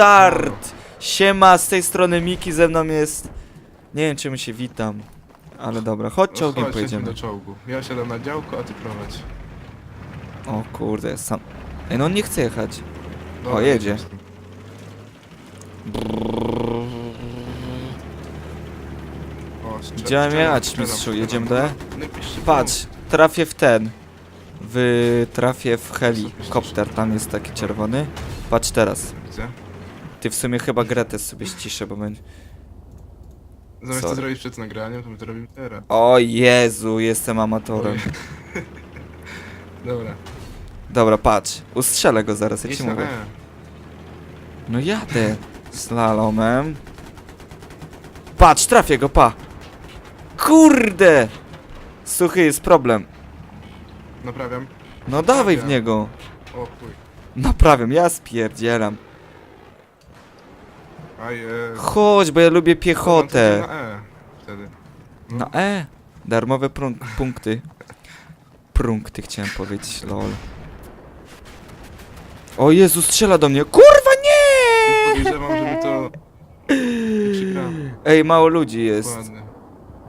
start! Siema, z tej strony Miki, ze mną jest... Nie wiem, czym się witam. Ale dobra, chodź czołgiem chodź, pojedziemy. do czołgu. Ja siadam na działko, a ty prowadź. O kurde, sam... Ej, no on nie chce jechać. Dobra, jedzie. O, strzel- mam strzelam, jechać, strzelam, mistrzu? strzelam. Jedziemy do E? No i piszcie Patrz, trafię w ten. W... trafię w helikopter, tam jest taki czerwony. Patrz teraz. Widzę. Ty w sumie chyba Gretę sobie ściszę, bo będzie... Zamiast Sorry. to zrobić przed nagraniem, to my to robimy teraz. O Jezu, jestem amatorem. Dobra. Dobra, patrz. Ustrzelę go zaraz, ja Jedź ci na mówię. No jadę slalomem. Patrz, trafię go, pa. Kurde! Suchy jest problem. Naprawiam. No dawaj w niego. O chuj. Naprawiam, ja spierdzielam. Aj, e... Chodź, bo ja lubię piechotę. Na E. Wtedy. No. Na E. Darmowe punkty. Prunkty chciałem powiedzieć, lol. O Jezu, strzela do mnie. Kurwa, nie! Podejrzewam, że my to... Przegramy. Ej, mało ludzi jest. Ładnie.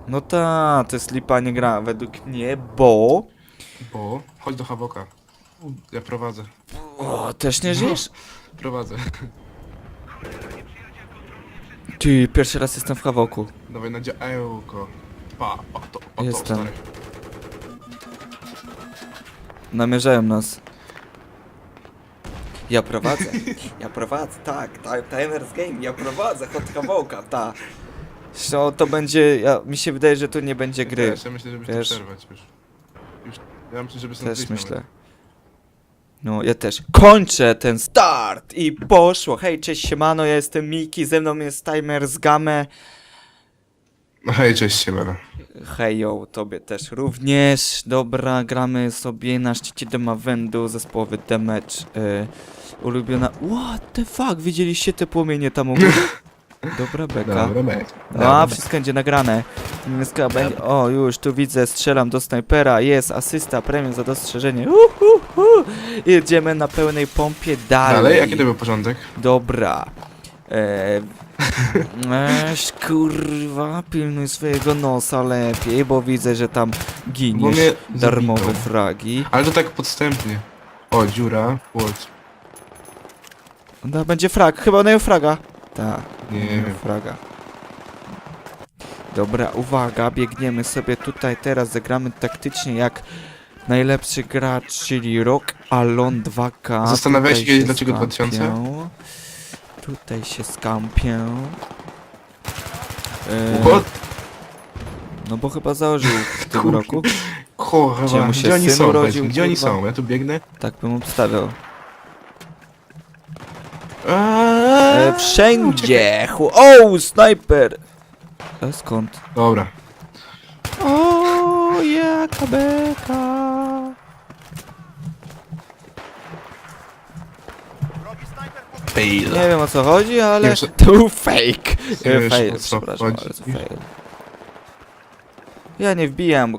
No ta, to jest lipa nie gra według mnie, bo... Bo... Chodź do Hawoka. Ja prowadzę. O, też nie żyjesz? Prowadzę. Ty, pierwszy raz jestem w Hawoku. Dawaj na działko. Pa, o to, to, Jestem. stary. Namierzają nas. Ja prowadzę. Ja prowadzę, tak. Time, timers game, ja prowadzę od Hawoka, tak. No to będzie, ja, mi się wydaje, że tu nie będzie gry. Też, ja myślę, żeby Wiesz? to przerwać już. już. Ja myślę, żeby stąd Też wyjść myślę. nawet. No, ja też. Kończę ten start i poszło. Hej, cześć, siemano, ja jestem Miki, ze mną jest Timer z Game. No hej, cześć, siemano. Hejo, tobie też również. Dobra, gramy sobie na szczycie Demawendu, zespołowy damage. Y, ulubiona... What the fuck, widzieliście te płomienie tam u góry? Dobra beka. Dobra, mate. No, a wszystko będzie nagrane. Będzie... O, już tu widzę, strzelam do snajpera, jest asysta, premium za dostrzeżenie. Uhuhu. Jedziemy na pełnej pompie dalej. Dalej, jaki to był porządek? Dobra. Eee, Eś, kurwa, pilnuj swojego nosa lepiej, bo widzę, że tam giniesz. mnie Darmowe zabito. fragi. Ale to tak podstępnie. O, dziura, płot. No, będzie frag, chyba na fraga. Tak, Nie wiem. fraga. Dobra, uwaga, biegniemy sobie tutaj teraz, zagramy taktycznie jak najlepszy gracz, czyli Rock Alon 2K. Zastanawiałeś się Tutaj kiedyś, dlaczego 2000? skampię. Tutaj się skampię. What? No bo chyba założył w tym roku. Gdzie Kurwa, mu się gdzie oni syn są? urodził, Gdzie oni kurwa? są? Ja tu biegnę. Tak bym obstawiał. E, wszędzie! Chu- O, snajper! A skąd? Dobra. O, jaka beka! Fail. Nie wiem o co chodzi, ale że- to był fake. Nie E, wiesz, fail, o co przepraszam, chodzi. bardzo fail. Ja nie wbijam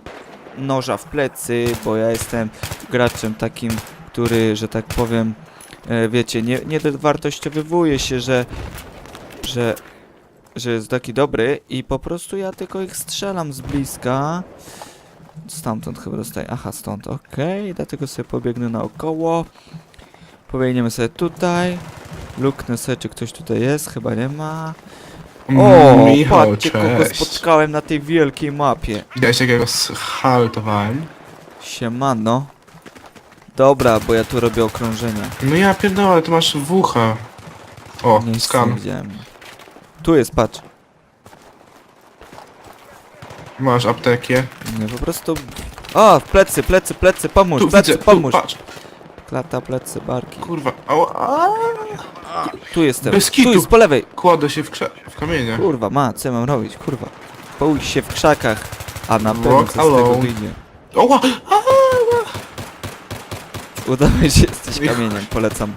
noża w plecy, bo ja jestem graczem takim, który, że tak powiem, e, wiecie, nie, nie dowartościowywuje się, że, że, że jest taki dobry i po prostu ja tylko ich strzelam z bliska. Stamtąd chyba dostaję. Aha, stąd, okej, dlatego sobie pobiegnę naokoło. Pobiegniemy sobie tutaj. Luknę sobie, czy ktoś tutaj jest, chyba nie ma. O, Mm, Michał, patrzcie kogo cześć. spotkałem na tej wielkiej mapie. Widziałeś jakiego schaltowałem? Siemano. Dobra, bo ja tu robię okrążenia. No ja pierdolę, tu masz wucha. O, Nie skan. widziałem. Tu jest, patrz. Masz aptekę. Nie, po prostu... O, w plecy, plecy, plecy, pomóż, Tu plecy, widzę, tu, pomóż. patrz. Klata, plecy, barki. Kurwa, ała, a, Tu jestem, Bez tu kitu. jest po lewej. Kładę się w, krze- w kamieniach. Kurwa, ma, co ja mam robić, kurwa. Połóż się w krzakach, a na pewno z tego alone. wyjdzie. Oła! Udawaj się, jesteś kamieniem, polecam.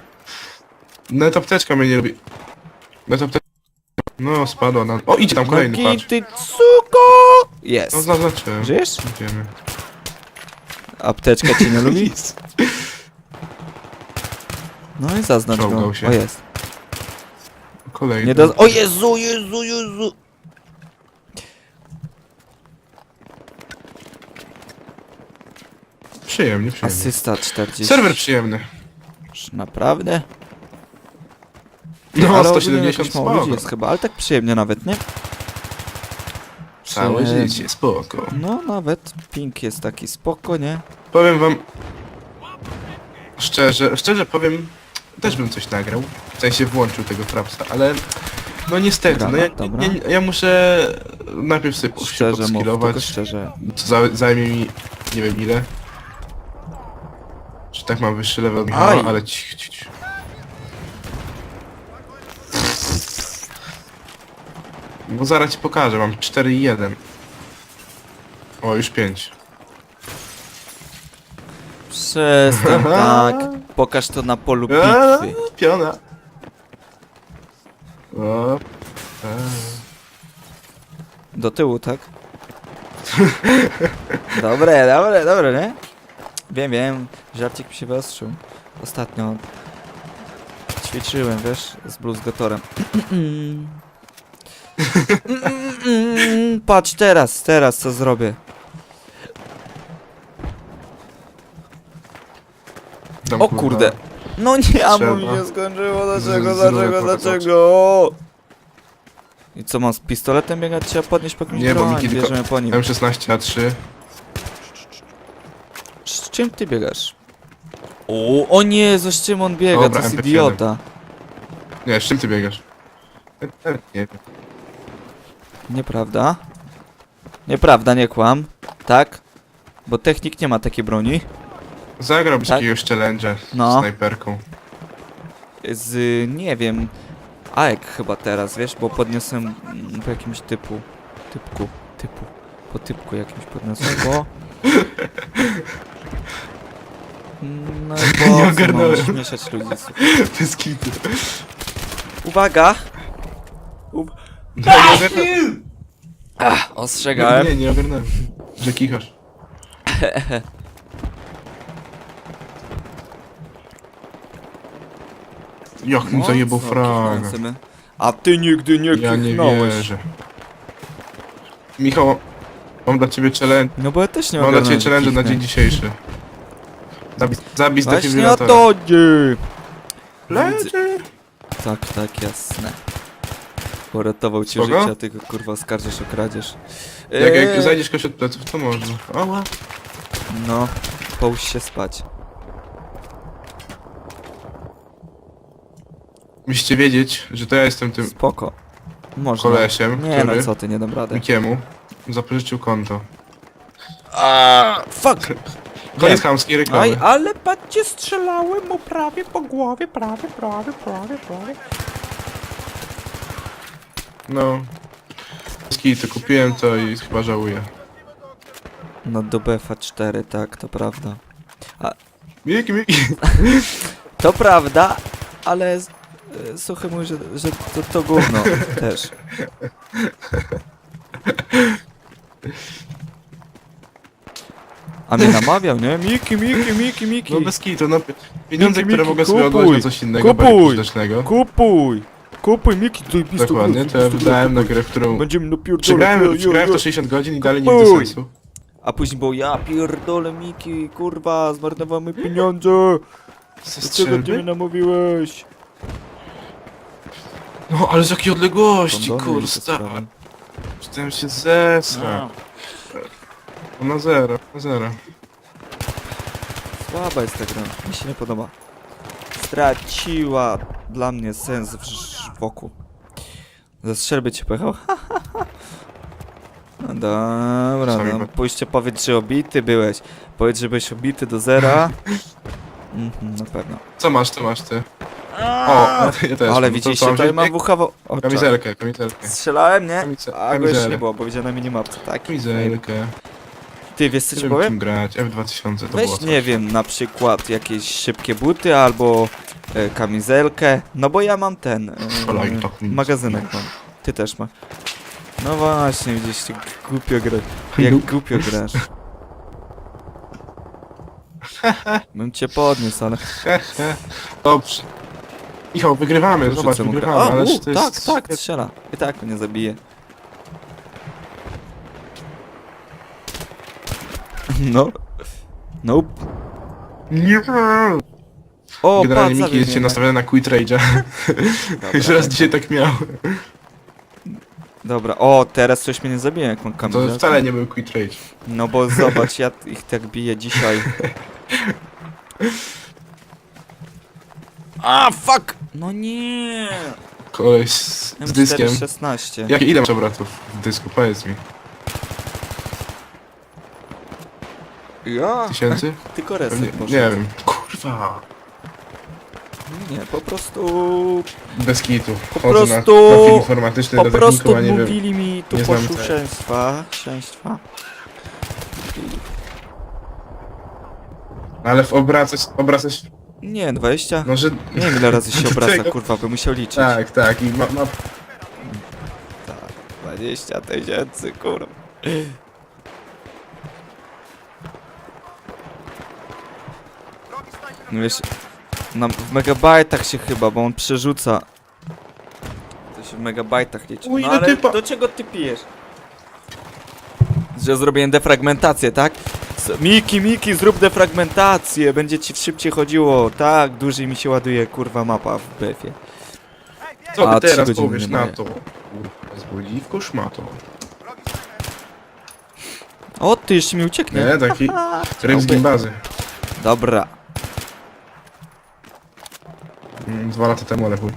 Net apteczka mnie nie lubi. Net apteczka. No, spadła na... O, idzie tam kolejny, Nogi, patrz. ty cuko! No, Jest. zaznaczyłem. Żyjesz? Wiemy. Apteczka cię nie lubi? No i zaznacz go. Czołgał się. O jest. kolejny. Nie do... O Jezu, Jezu, Jezu! Przyjemnie, przyjemnie. Asysta 40. Serwer przyjemny. Naprawdę? No, Ale ogólnie 170 jakoś mało ludzi spoko. jest chyba, ale tak przyjemnie nawet, nie? Całe Przyjemnie. życie, spoko. No, nawet ping jest taki spoko, nie? Powiem wam... Szczerze, szczerze powiem, też bym coś nagrał. W sensie włączył tego Frapsa, ale... No niestety, no ja, dobra. ja, ja muszę najpierw sobie się Szczerze mów, tylko podskillować. szczerze. To za, zajmie mi nie wiem ile. Czy tak mam wyższy level Michała, Aj. ale cich, cich, cich. Bo zaraz ci pokażę, mam 4 i 1. O, już 5. Przestań, tak. Pokaż to na polu bitwy. Piona. O, Do tyłu, tak? Dobre, dobre, dobre, nie? Wiem, wiem. Żarcik mi się wyostrzył. Ostatnio ćwiczyłem, wiesz, z bluesgotorem. Patrz teraz, teraz co zrobię. tam O kurde. No nie, a Trzeba. mi się skończyło. Dlaczego, Z- dlaczego, dlaczego? I co, mam z pistoletem biegać? Trzeba podnieść po jakimś Nie, bo broń. Miki tylko- Bierzemy po nim. M16 A3. Z czym ty biegasz? O, o nie, z czym on biega? Dobra, to jest MP7. idiota. Nie, z czym ty biegasz? Nie wiem. Nieprawda? Nieprawda, nie kłam. Tak? Bo technik nie ma takiej broni. Zagrałbyś Tak? jakiegoś challenge'a No. z snajperką. Z, nie wiem, AEK chyba teraz, wiesz, bo podniosłem mm, po jakimś typu, typku, typu, po typku jakimś podniosłem, bo... No i po Nie co ogarnąłem. śmieszać ludzi? Bez kitu. Uwaga! No, nie ogarnąłem. Ach, ostrzegałem. Nie, nie ogarnąłem. Że kichasz. Jak mi zajebał Mocno fraga. kichnący my. A ty nigdy nie Ja nie kichnąłeś. wierzę. Michał, mam dla ciebie challenge. No bo ja też nie Mam dla ogarnąłem, ciebie challenge na dzień dzisiejszy. Zabić, zabić Właśnie o to chodzi. Lecie. Tak, tak, jasne. Uratował ci Spoko? życie, a ty go kurwa skarżysz o kradzież. Jak, jak Eee, zajdziesz kogoś od pleców, to można. Ała. No, połóż się spać. Musicie wiedzieć, że to ja jestem tym Spoko. Można. kolesiem, Nie który no, co ty, nie dam rady. Mikiemu zapożyczył konto. A, fuck! Koniec chamskiej reklamy. Aj, ale patrzcie, strzelałem mu prawie po głowie, prawie, prawie, prawie, prawie. No. Skity, kupiłem to i chyba żałuję. No do BFA 4, tak, to prawda. Miki, Miki. To prawda, ale z- e, słuchaj mój, że, że to, to gówno też. A mnie namawiał, nie? Miki, Miki, Miki, Miki. No bez kitu, no. Pieniądze, Miki, które Miki, mogę sobie kupuj. odłożyć na coś innego, Kupuj. bardziej pożytecznego. Kupuj! Kupuj, Miki, tutaj pistolet. Dokładnie, to ja wydałem na grę, w którą... Będziemy na pierdolę. Przegrałem, jo, jo, przegrałem to 60 godzin i dalej nic do sensu. A później było, ja pierdolę, Miki, kurwa, zmarnowałem pieniądze. Ze Dlaczego ty mnie namówiłeś? No, ale z jakiej odległości, Kondony Chciałem się zesrać. No na zero, na zero. Słaba jest ta gra, mi się nie podoba. Straciła dla mnie sens w ż- wokół. Ze strzelby cię pojechał? No dobra, Sami no, pójście powiedz, że obity byłeś. Powiedz, że byłeś obity do zera. Mhm, na pewno. Co masz, co masz ty? O, ja też. Ale No co, tutaj że- mam wuchawo oczach. Kamizelkę, kamizelkę. Strzelałem, nie? Kamize- A go jeszcze nie było, bo widziałem na minimapce, tak? Kamizelkę. Ty, wiesz co Nie ci wiem powiem? czym grać, F2000 to było Weź, coś. nie wiem, na przykład jakieś szybkie buty albo e, kamizelkę. No bo ja mam ten. E, Szalaj, tak nic. magazynek mam. Ty też ma. No właśnie, widzisz, ty głupio grasz. Jak głupio grasz. Bym cię podniósł, ale. Dobrze. Michał, wygrywamy, Rzucę zobacz, mu wygrywamy, A, ale u, to tak, jest... tak, strzela. I tak mnie zabije. No. Nope. Nie! O, Generalnie Miki jest się nastawiony na quit rage'a. Już raz dzisiaj tak miał. Dobra, o, teraz coś mnie nie zabije, jak mam To kamerę. wcale nie był quit rage. No bo zobacz, ja ich tak biję dzisiaj. A, fuck! No nie! Koleś z, z dyskiem. M416. Jak, ile masz obrotów w dysku? Powiedz mi. Ja? Tysięcy? Tylko Pewnie, reset poszedł. nie wiem. Kurwa. Nie, po prostu... Bez kitu. Po Chodzę na prostu- profil informatyczny Po do prostu techniku, a nie wiem. mówili mi tu nie znam tego. posłuszeństwa. Szczęństwa. Ale w obracać, obracać, Nie, 20? no że... Nie wiem ile razy się obraca, Tego- kurwa, by musiał liczyć. Tak, tak, i ma, ma... Tak, 20 tysięcy, kurwa. No wiesz, na, w megabajtach się chyba, bo on przerzuca. To się w megabajtach liczy. Uj, No ile ale typa. do czego ty pijesz? Że zrobiłem defragmentację, tak? Miki, Miki, zrób defragmentację, będzie ci szybciej chodziło. Tak, dłużej mi się ładuje, kurwa, mapa w BF-ie. Co A, ty trzy teraz godziny powiesz na moje. to? Kurwa, zbudziwko szmato. O, ty jeszcze mi ucieknie. Nie, taki ryb z gimbazy. Dobra. Mm, Dwa lata temu, ale chuj.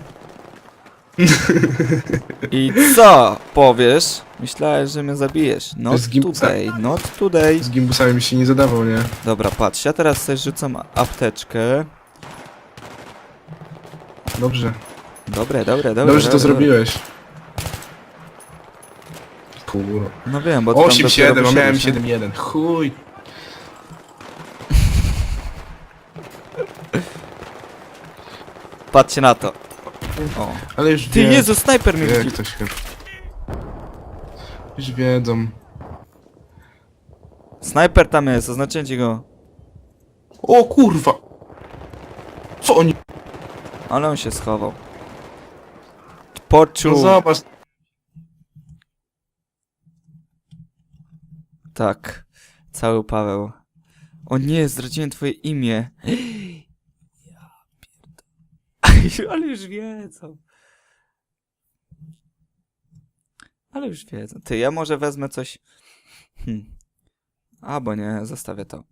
I co powiesz? Myślałeś, że mnie zabijesz. Not Z today, not today. Z gimbusami mi się nie zadawał, nie? Dobra, patrz, ja teraz sobie rzucam apteczkę. Dobrze. Dobre, dobre, dobre. Dobrze, że to dobre, zrobiłeś. Kurwa. No wiem, bo ty tam 8-7, dopiero a miałem wyszedłeś, nie? 7-1. Chuj. Patrzcie na to. O. Ale już Ty, wie- Jezu, snajper mnie wie ktoś chyba. Już wiedzą. Snajper tam jest, oznaczyłem ci go. O kurwa! Co oni... Ale on się schował. No Poczuł. zobacz. Tak. Cały Paweł. O nie, zdradziłem twoje imię. Ale już wiedzą. Ale już wiedzą. Ty, ja może wezmę coś... Hm. Albo nie, zostawię to.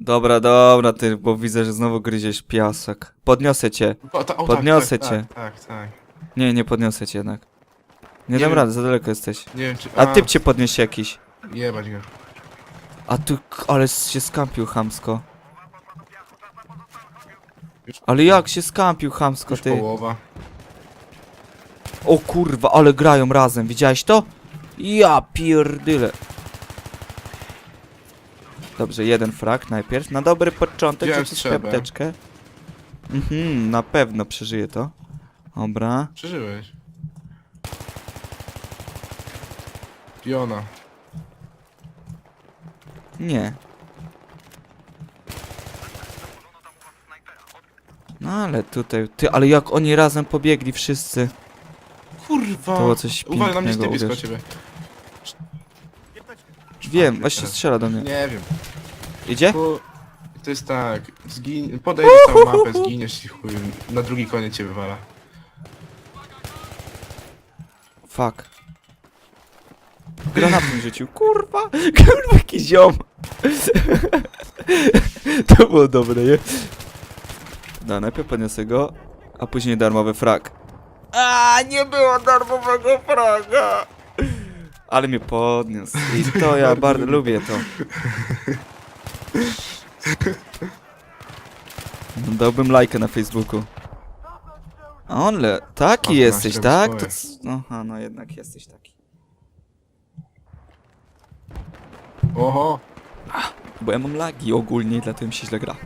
Dobra, dobra, ty, bo widzę, że znowu gryziesz piasek. Podniosę cię. O, ta, o, Podniosę tak, cię. Tak, tak, tak. Nie, nie podniosę cię jednak. Nie, Nie dam wiem. rady, za daleko jesteś. Nie wiem czy... A typ cię podniesie jakiś. Jebać go. A tu, ale się skampił chamsko. Już- Ale jak się skampił chamsko, Już ty? połowa. O kurwa, ale grają razem, widziałeś to? Ja pierdyle. Dobrze, jeden frak najpierw. Na dobry początek Wziąłem rzucić strzelbę. apteczkę. Mhm, na pewno przeżyje to. Dobra. Przeżyłeś. Piona. Nie. Ale tutaj, ty, ale jak oni razem pobiegli wszyscy. Kurwa! To było coś Uwaga, na mnie pięknego, jest blisko uwierz. ciebie. Wiem, właśnie strzela do mnie. Nie wiem. Idzie? Bo to jest tak, zgin... podejdziesz całą mapę, zginiesz i chuj, na drugi koniec cię wywala. Fuck. Granat mi rzucił. Kurwa! Kurwa, jaki ziom! to było dobre, nie? No, najpierw podniosę go, a później darmowy frag. A nie było darmowego fraga! Ale mnie podniósł. I to ja bardzo lubię to. No, Dałbym lajkę na Facebooku. A on le... Taki jesteś, tak? To c... Aha, no jednak jesteś taki. Oho! Bo ja mam lagi ogólnie dlatego mi się źle gra.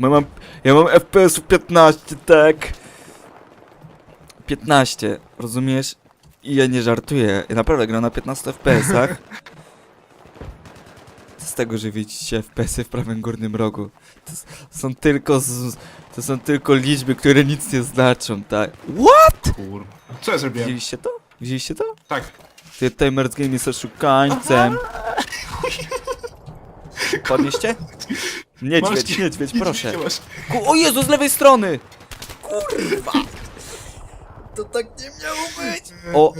Ja mam, ja mam FPS 15, tak? 15, rozumiesz? I ja nie żartuję. Ja naprawdę gram na 15 FPS-ach. Z tego, że widzicie FPS-y w prawym górnym rogu. To są tylko z, To są tylko liczby, które nic nie znaczą, tak? What? Kurwa. Co ja zrobiłem? Widzieliście to? Widzieliście to? Tak. Ty Timers Game jest oszukańcem. Podnieście? Niedźwiedź, Masz- niedźwiedź, proszę. nie masz. Ku- o Jezu, z lewej strony! Kurwa! To tak nie miało być! O!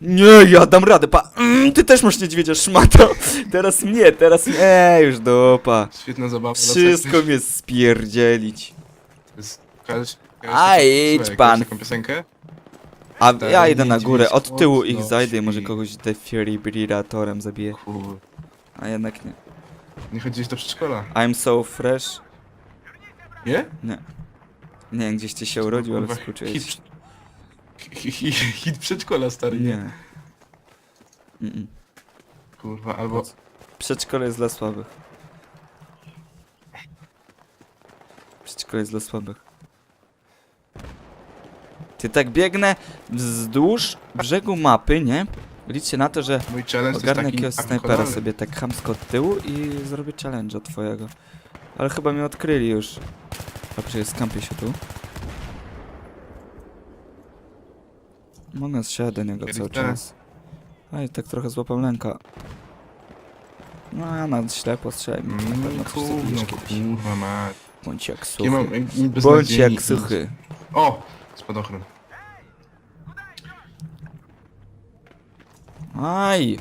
Nie, ja dam radę, pa! Mm, ty też masz niedźwiedzia, szmato! Teraz mnie, teraz mnie, Ej, już dopa. Świetna zabawa. Wszystko mnie spierdzielić. Kojarzysz- A, kojarzysz idź taką- pan. taką piosenkę? A Tak, ja idę na niedźwiedź górę, od tyłu ich mocno zajdę i może śpi. kogoś defibrillatorem zabiję. Kur... A jednak nie. Nie chodziłeś do przedszkola. I'm so fresh. Nie? Nie. Nie wiem, gdzieś ty się urodził, ale Kurwa, ci. hit, hit, hit przedszkola, stary, nie? Nie. Mm-mm. Kurwa, albo... Przedszkole jest dla słabych. Przedszkole jest dla słabych. Ty tak biegnę wzdłuż brzegu mapy, nie? Liczcie na to, że Mój challenge jest ogarnę taki jakiegoś snajpera sobie tak chamsko od tyłu i zrobię challenge'a twojego. Ale chyba mnie odkryli już. Dobrze, jest skampię się tu. Mogę strzelać do niego cały czas. A i tak trochę złapał lęka. No, a na ślepo strzelaj mi. Na pewno Mm, coś kurwa, zabijesz kiedyś. kurwa, mać. Bądź jak Ja suchy. mam jak- Bądź beznadziejnie jak suchy. O! Spadochron. Aj!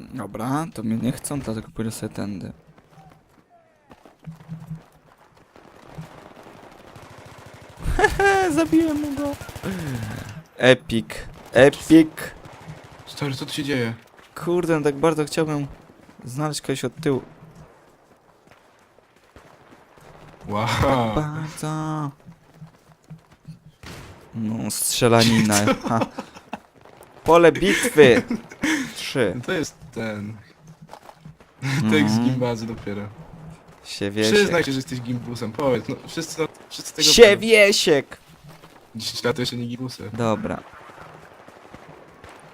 Dobra, to mnie nie chcą, dlatego pójdę sobie tędy. Zabiłem go. Epic. Epic. Stary, co tu się dzieje? Kurde, no tak bardzo chciałbym znaleźć kogoś od tyłu. Wow. Bardzo. No, strzelanina. Ha. Pole bitwy. Trzy. To jest ten... Tekst z gimbazy dopiero. Siewiesiek. Przyznaj się, że jesteś gimbusem, powiedz, no wszyscy, no, wszyscy tego... Siewiesiek. 10 lat to jeszcze nie gimbusy. Dobra.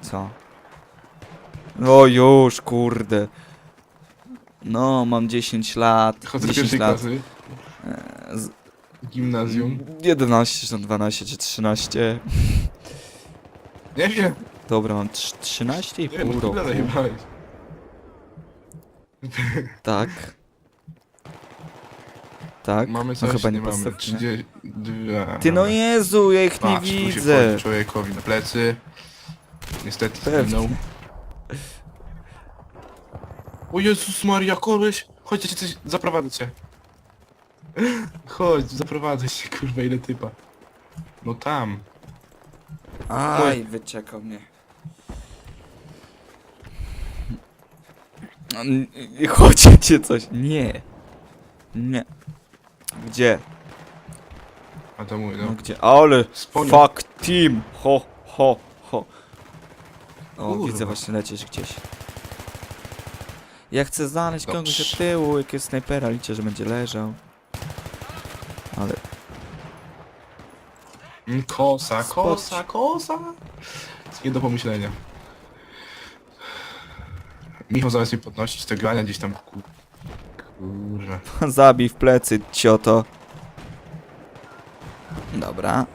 Co? O już, kurde. No, mam 10 lat. Chodzę do 10 pierwszej lat. klasy, E, z- gimnazjum. 11, czy 12, czy 13. Nie wiem, Dobra, mam trz- 13 i nie wiem, pół no roku. tyle zajebałeś. Tak. Tak? Mamy no coś, chyba nie mamy. podstawki, nie? 32. Ty no Jezu, ja ich nie Patrz, tu się widzę. wchodzi człowiekowi na plecy. Niestety Pewnie. zginął. O Jezus Maria, koleś! Chodź, ja cię coś... zaprowadzę cię. Chodź, zaprowadzę cię, kurwa, ile typa. No tam. Aj, wyczekał mnie. N- n- Chodźcie cię coś. Nie. Nie. Gdzie? A to mój, No no. gdzie? Ale Sponiu. fuck team. Ho, ho, ho. O, Kurwa. widzę właśnie lecieć gdzieś. Ja chcę znaleźć kogoś Dobrze. od tyłu, jakiegoś snajpera, liczę, że będzie leżał. Ale Mm, Kosa, kosa, kosa. Jest nie do pomyślenia. Michał zamiast mi podnosić te grania gdzieś tam... ku- Kurwa. zabij w plecy, cioto. Dobra.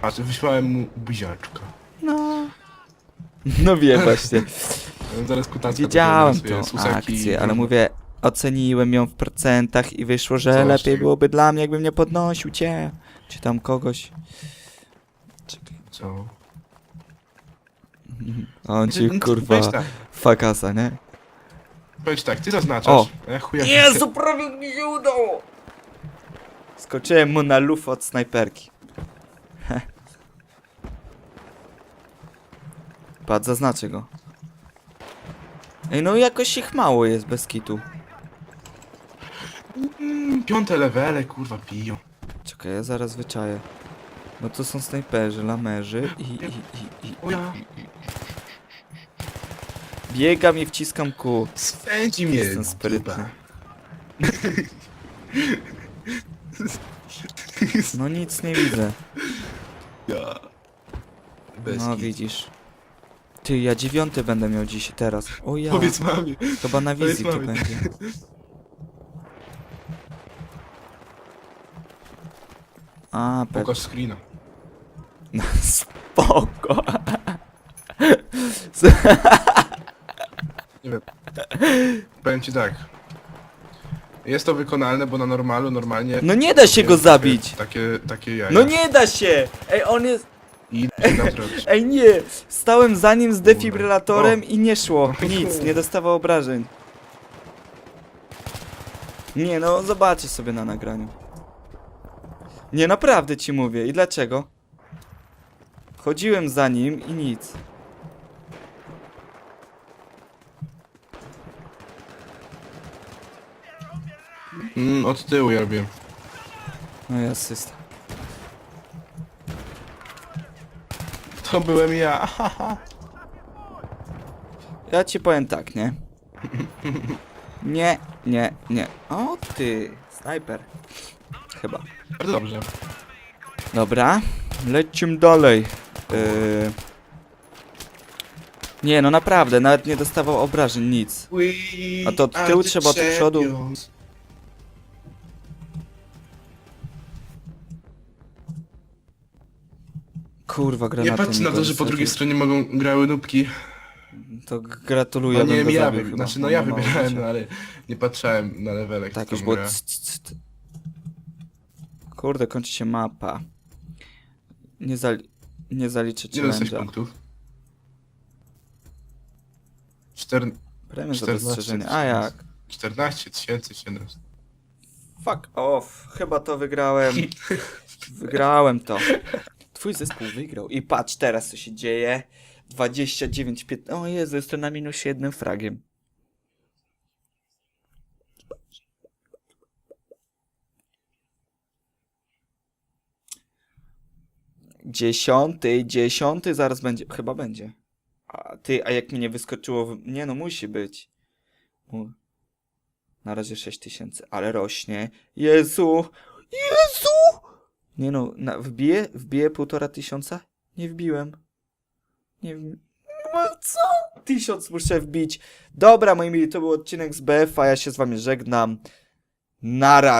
Patrz, wysłałem mu buziaczka. No. No wiem właśnie. Zaraz kutacka Widziałem tą akcję, ale mówię, oceniłem ją w procentach i wyszło, że Coś lepiej byłoby dla mnie, jakbym nie podnosił cię. Czy tam kogoś. Czekaj. Co? A On ci kurwa Powiedz tak, fakasa, nie? powiedz tak, ty zaznaczasz. O. a Ja chuja... prawie mi się udało! Skoczyłem mu na lufę od snajperki. Heh. Patrz, zaznaczę go. Ej, no jakoś ich mało jest bez kitu. Mm, Piąte levele, kurwa, piją. Czekaj, ja zaraz wyczaję. Bo to są snajperzy, lamerzy i, i, i, i, O ja. Biegam i wciskam kół. Spędzi mnie. Jestem sprytny. No nic nie widzę. Ja. Bez No kitu. widzisz. Ty, ja dziewiąty będę miał dziś teraz. O ja, Powiedz mamie. chyba na powiedz wizji to mamie. będzie. A, pewnie. Pokaż screena. Spoko. Nie wiem. Powiem ci tak. Jest to wykonalne, bo na normalu normalnie... No nie da się go zabić. Takie, takie jaja. No nie da się! Ej, on jest... I idę zrobić. Ej, nie! Stałem za nim z defibrylatorem O. i nie szło. Nic, nie dostawał obrażeń. Nie no, zobaczysz sobie na nagraniu. Nie, naprawdę ci mówię. I dlaczego? Chodziłem za nim i nic. Mm, od tyłu ja robię. No i asysta. To byłem ja. Ja ci powiem tak, nie? Nie, nie, nie. O ty, snajper. Chyba. Bardzo dobrze. Dobra, lecimy dalej. Yy... Nie, no naprawdę, nawet nie dostawał obrażeń, nic. A to od tyłu trzeba, od przodu? Kurwa, granaty Nie patrz mi na to, że po drugiej stronie mogą grały nubki. To gratuluję, No nie wiem, ja, zabił wy... chyba, znaczy no ja ma mało wybierałem, życia. no ale nie patrzałem na levelek. Tak, już było... gra. c- c- c- Kurde, kończy się mapa. Nie, zali... nie zaliczę Nie dostać challenge'a. punktów. Czter... Premię za 14 dostrzeżenie. A tysięcy. jak? 14 tysięcy 700. Fuck off, chyba to wygrałem. Wygrałem to. Twój zespół wygrał. I patrz teraz co się dzieje. 29, 15. O Jezu, jestem na minus jednym fragiem. Dziesiąty, dziesiąty zaraz będzie. Chyba będzie. A ty, a jak mi nie wyskoczyło. Nie no, musi być. Na razie 6 tysięcy, ale rośnie. Jezu! Jezu! Nie no, na, wbiję? Wbiję półtora tysiąca? Nie wbiłem. Nie wbi... No co? Tysiąc muszę wbić. Dobra, moi mili, to był odcinek z BF, a ja się z wami żegnam. Na razie.